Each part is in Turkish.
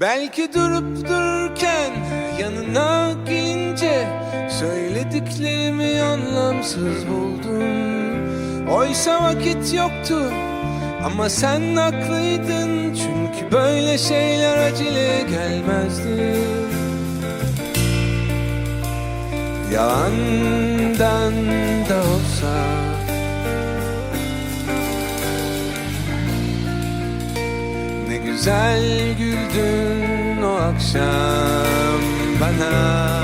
Belki durup dururken yanına gelince Söylediklerimi anlamsız buldum. Oysa vakit yoktu ama sen haklıydın. Çünkü böyle şeyler acele gelmezdi. Yalandan da güzel güldün o akşam bana.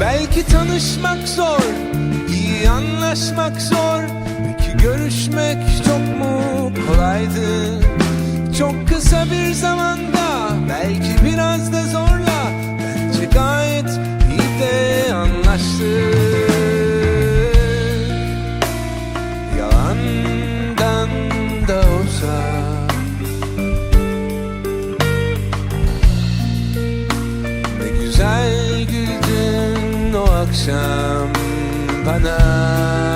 Belki tanışmak zor, iyi anlaşmak zor. Peki görüşmek kolaydı? Çok kısa bir zamanda, belki biraz da zorla Bence gayet iyi de anlaştık Yalandan da olsa Ne güzel güldün o akşam bana